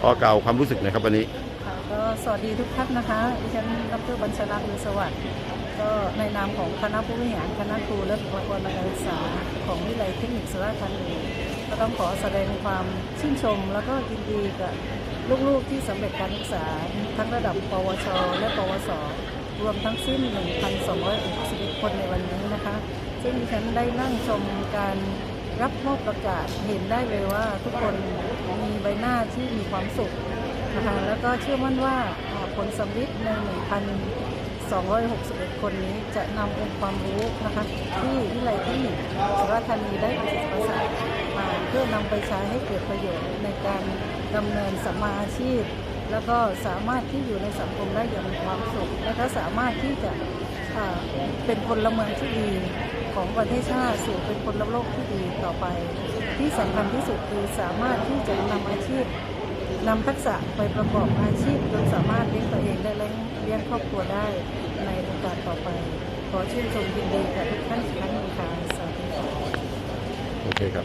พอกล่าวความรู้สึกหนะครับวันนี้ ค่ะก็สวัสดีทุกท่านนะคะ ดิฉันดรบัญชรัตน์ลือสวัสดิ์ก็ในนามของคณะผู้บริหารคณะครูและบุคลากรทางการศึกษาของวิทยาลัยเทคนิคสุราษฎร์ธานีก็ต้องขอแสดงความชื่นชม แล้วก็ยินดีกับลูกๆที่สำเร็จการศึกษา ทั้งระดับ ปวช และปวส รวมทั้งสิ้น 1,261 คนในวันนี้นะคะ ซึ่งดิฉันได้นั่งชมการรับมอบประกาศเห็นได้เลยว่าทุกคนมี น้าที่มีความสุขนะคะแล้วก็เชื่อมั่นว่าผลสำลิดใน 1,261 คนนี้จะนำองค์ความรู้นะคะที่วิทยาลัยเทคนิคสุราร์ธานีได้ประสิทธิ์ประสานมาเพื่อนำไปใช้ให้เกิดประโยชน์ในการดำเนินสัมมาอาชีพ แล้วก็สามารถที่อยู่ในสังคมได้อย่างมีความสุข และก็สามารถที่จะเป็นพลเมืองที่ดีของประเทศชาติสู่เป็นพลโลกที่ดีต่อไป ที่สำคัญที่สุดคือสามารถที่จะนำอาชีพนำทักษะไปประกอบอาชีพจนสามารถเลี้ยงตัวเองได้และเลี้ยงครอบครัวได้ในโอกาสต่อไป ขอชื่นชมยินดีกับทุกท่านอีกครั้งหนึงค่ะสวัสดีค่ะ โอเคครับ